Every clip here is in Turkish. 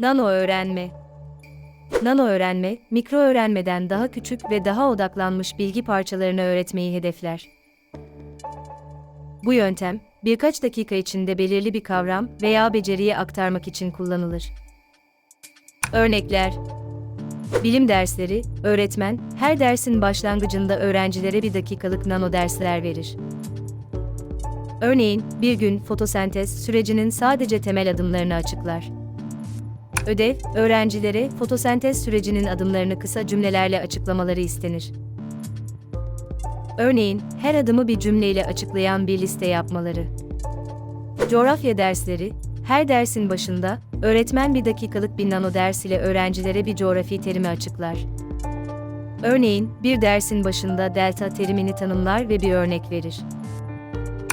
Nano öğrenme. Nano öğrenme, mikro öğrenmeden daha küçük ve daha odaklanmış bilgi parçalarını öğretmeyi hedefler. Bu yöntem, birkaç dakika içinde belirli bir kavram veya beceriyi aktarmak için kullanılır. Örnekler Bilim dersleri, öğretmen, her dersin başlangıcında öğrencilere bir dakikalık nano dersler verir. Örneğin, bir gün fotosentez sürecinin sadece temel adımlarını açıklar. Ödev, öğrencilere fotosentez sürecinin adımlarını kısa cümlelerle açıklamaları istenir. Örneğin, her adımı bir cümleyle açıklayan bir liste yapmaları. Coğrafya dersleri, her dersin başında, öğretmen bir dakikalık bir nano ders ile öğrencilere bir coğrafi terimi açıklar. Örneğin, bir dersin başında delta terimini tanımlar ve bir örnek verir.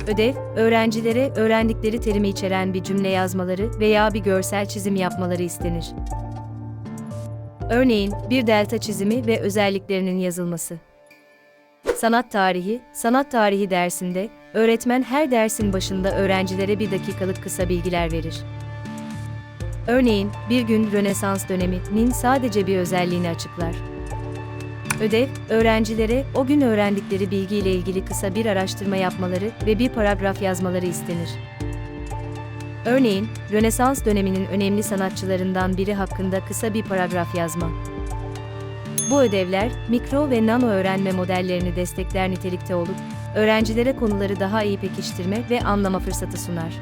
Ödev, öğrencilere öğrendikleri terimi içeren bir cümle yazmaları veya bir görsel çizim yapmaları istenir. Örneğin, bir delta çizimi ve özelliklerinin yazılması. Sanat tarihi, sanat tarihi dersinde, öğretmen her dersin başında öğrencilere bir dakikalık kısa bilgiler verir. Örneğin, bir gün Rönesans döneminin sadece bir özelliğini açıklar. Ödev, öğrencilere o gün öğrendikleri bilgiyle ilgili kısa bir araştırma yapmaları ve bir paragraf yazmaları istenir. Örneğin, Rönesans döneminin önemli sanatçılarından biri hakkında kısa bir paragraf yazma. Bu ödevler, mikro ve nano öğrenme modellerini destekler nitelikte olup, öğrencilere konuları daha iyi pekiştirme ve anlama fırsatı sunar.